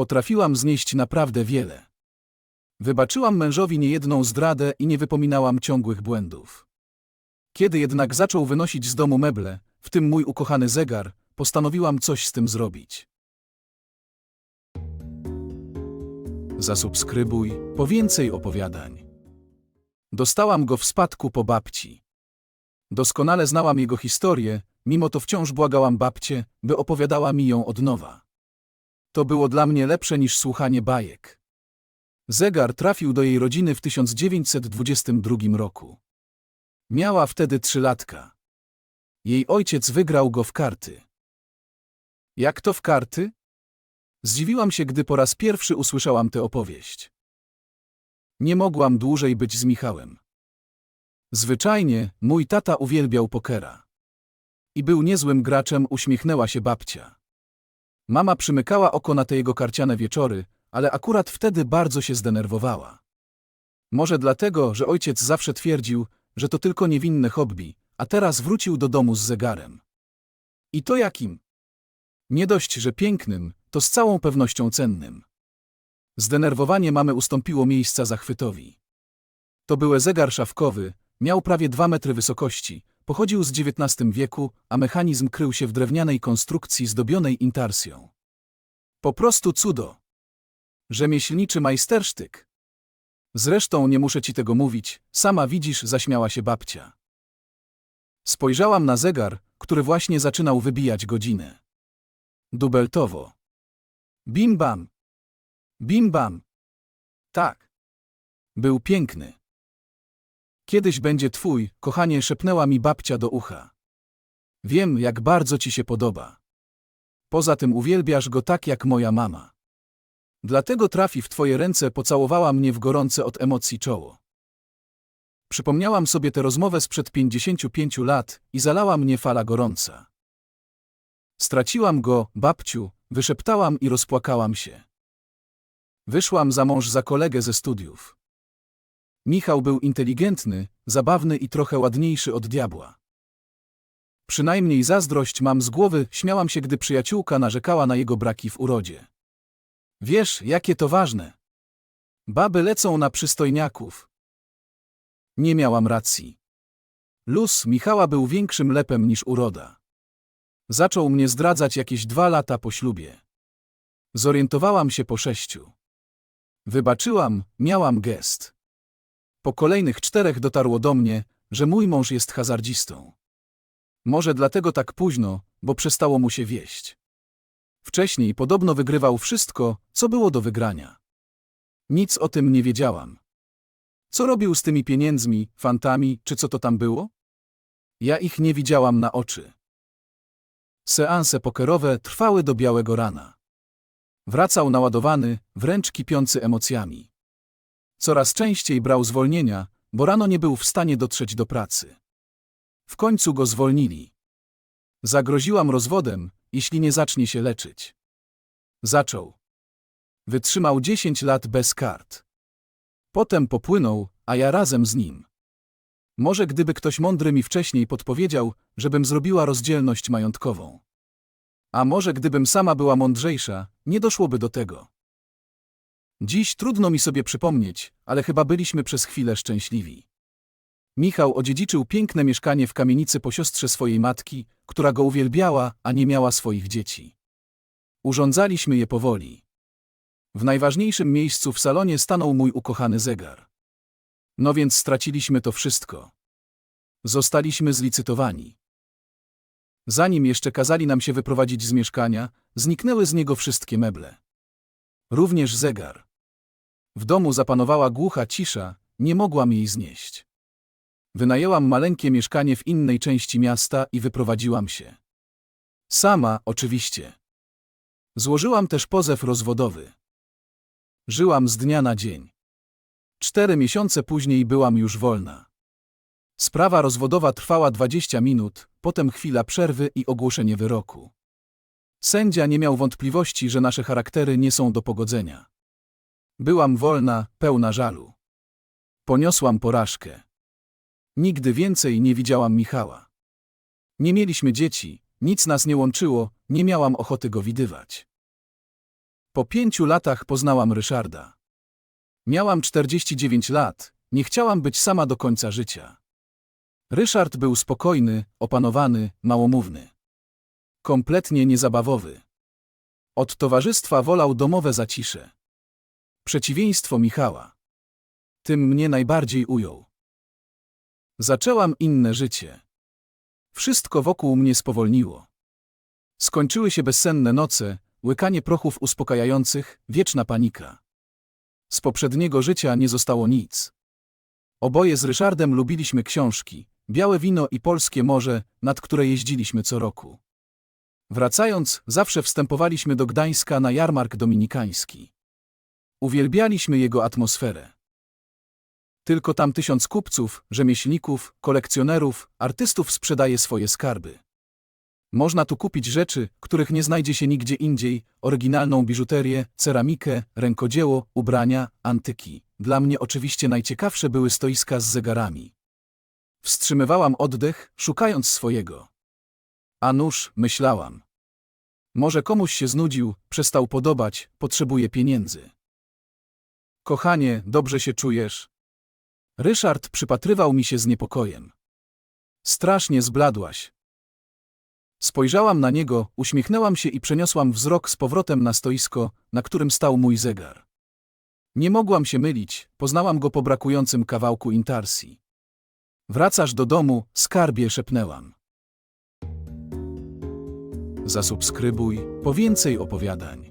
Potrafiłam znieść naprawdę wiele. Wybaczyłam mężowi niejedną zdradę i nie wypominałam ciągłych błędów. Kiedy jednak zaczął wynosić z domu meble, w tym mój ukochany zegar, postanowiłam coś z tym zrobić. Zasubskrybuj po więcej opowiadań. Dostałam go w spadku po babci. Doskonale znałam jego historię, mimo to wciąż błagałam babcię, by opowiadała mi ją od nowa. To było dla mnie lepsze niż słuchanie bajek. Zegar trafił do jej rodziny w 1922 roku. Miała wtedy trzylatka. Jej ojciec wygrał go w karty. Jak to w karty? Zdziwiłam się, gdy po raz pierwszy usłyszałam tę opowieść. Nie mogłam dłużej być z Michałem. Zwyczajnie mój tata uwielbiał pokera. I był niezłym graczem, uśmiechnęła się babcia. Mama przymykała oko na te jego karciane wieczory, ale akurat wtedy bardzo się zdenerwowała. Może dlatego, że ojciec zawsze twierdził, że to tylko niewinne hobby, a teraz wrócił do domu z zegarem. I to jakim? Nie dość, że pięknym, to z całą pewnością cennym. Zdenerwowanie mamy ustąpiło miejsca zachwytowi. To był zegar szafkowy, miał prawie dwa metry wysokości, pochodził z XIX wieku, a mechanizm krył się w drewnianej konstrukcji zdobionej intarsją. Po prostu cudo. Rzemieślniczy majstersztyk. Zresztą nie muszę ci tego mówić, sama widzisz, zaśmiała się babcia. Spojrzałam na zegar, który właśnie zaczynał wybijać godzinę. Dubeltowo. Bim bam. Bim bam. Tak. Był piękny. Kiedyś będzie twój, kochanie, szepnęła mi babcia do ucha. Wiem, jak bardzo ci się podoba. Poza tym uwielbiasz go tak jak moja mama. Dlatego trafi w twoje ręce, pocałowała mnie w gorące od emocji czoło. Przypomniałam sobie tę rozmowę sprzed 55 lat i zalała mnie fala gorąca. Straciłam go, babciu, wyszeptałam i rozpłakałam się. Wyszłam za mąż za kolegę ze studiów. Michał był inteligentny, zabawny i trochę ładniejszy od diabła. Przynajmniej zazdrość mam z głowy, śmiałam się, gdy przyjaciółka narzekała na jego braki w urodzie. Wiesz, jakie to ważne. Baby lecą na przystojniaków. Nie miałam racji. Luz Michała był większym lepem niż uroda. Zaczął mnie zdradzać jakieś dwa lata po ślubie. Zorientowałam się po sześciu. Wybaczyłam, miałam gest. Po kolejnych czterech dotarło do mnie, że mój mąż jest hazardzistą. Może dlatego tak późno, bo przestało mu się wieść. Wcześniej podobno wygrywał wszystko, co było do wygrania. Nic o tym nie wiedziałam. Co robił z tymi pieniędzmi, fantami, czy co to tam było? Ja ich nie widziałam na oczy. Seanse pokerowe trwały do białego rana. Wracał naładowany, wręcz kipiący emocjami. Coraz częściej brał zwolnienia, bo rano nie był w stanie dotrzeć do pracy. W końcu go zwolnili. Zagroziłam rozwodem, jeśli nie zacznie się leczyć. Zaczął. Wytrzymał 10 lat bez kart. Potem popłynął, a ja razem z nim. Może gdyby ktoś mądry mi wcześniej podpowiedział, żebym zrobiła rozdzielność majątkową. A może gdybym sama była mądrzejsza, nie doszłoby do tego. Dziś trudno mi sobie przypomnieć, ale chyba byliśmy przez chwilę szczęśliwi. Michał odziedziczył piękne mieszkanie w kamienicy po siostrze swojej matki, która go uwielbiała, a nie miała swoich dzieci. Urządzaliśmy je powoli. W najważniejszym miejscu w salonie stanął mój ukochany zegar. No więc straciliśmy to wszystko. Zostaliśmy zlicytowani. Zanim jeszcze kazali nam się wyprowadzić z mieszkania, zniknęły z niego wszystkie meble. Również zegar. W domu zapanowała głucha cisza, nie mogłam jej znieść. Wynajęłam maleńkie mieszkanie w innej części miasta i wyprowadziłam się. Sama, oczywiście. Złożyłam też pozew rozwodowy. Żyłam z dnia na dzień. Cztery miesiące później byłam już wolna. Sprawa rozwodowa trwała 20 minut, potem chwila przerwy i ogłoszenie wyroku. Sędzia nie miał wątpliwości, że nasze charaktery nie są do pogodzenia. Byłam wolna, pełna żalu. Poniosłam porażkę. Nigdy więcej nie widziałam Michała. Nie mieliśmy dzieci, nic nas nie łączyło, nie miałam ochoty go widywać. Po pięciu latach poznałam Ryszarda. Miałam 49 lat, nie chciałam być sama do końca życia. Ryszard był spokojny, opanowany, małomówny. Kompletnie niezabawowy. Od towarzystwa wolał domowe zacisze. Przeciwieństwo Michała. Tym mnie najbardziej ujął. Zaczęłam inne życie. Wszystko wokół mnie spowolniło. Skończyły się bezsenne noce, łykanie prochów uspokajających, wieczna panika. Z poprzedniego życia nie zostało nic. Oboje z Ryszardem lubiliśmy książki, białe wino i polskie morze, nad które jeździliśmy co roku. Wracając, zawsze wstępowaliśmy do Gdańska na jarmark dominikański. Uwielbialiśmy jego atmosferę. Tylko tam tysiąc kupców, rzemieślników, kolekcjonerów, artystów sprzedaje swoje skarby. Można tu kupić rzeczy, których nie znajdzie się nigdzie indziej, oryginalną biżuterię, ceramikę, rękodzieło, ubrania, antyki. Dla mnie oczywiście najciekawsze były stoiska z zegarami. Wstrzymywałam oddech, szukając swojego. A nuż, myślałam. Może komuś się znudził, przestał podobać, potrzebuje pieniędzy. Kochanie, dobrze się czujesz? Ryszard przypatrywał mi się z niepokojem. Strasznie zbladłaś. Spojrzałam na niego, uśmiechnęłam się i przeniosłam wzrok z powrotem na stoisko, na którym stał mój zegar. Nie mogłam się mylić, poznałam go po brakującym kawałku intarsji. Wracasz do domu, skarbie szepnęłam. Zasubskrybuj po więcej opowiadań.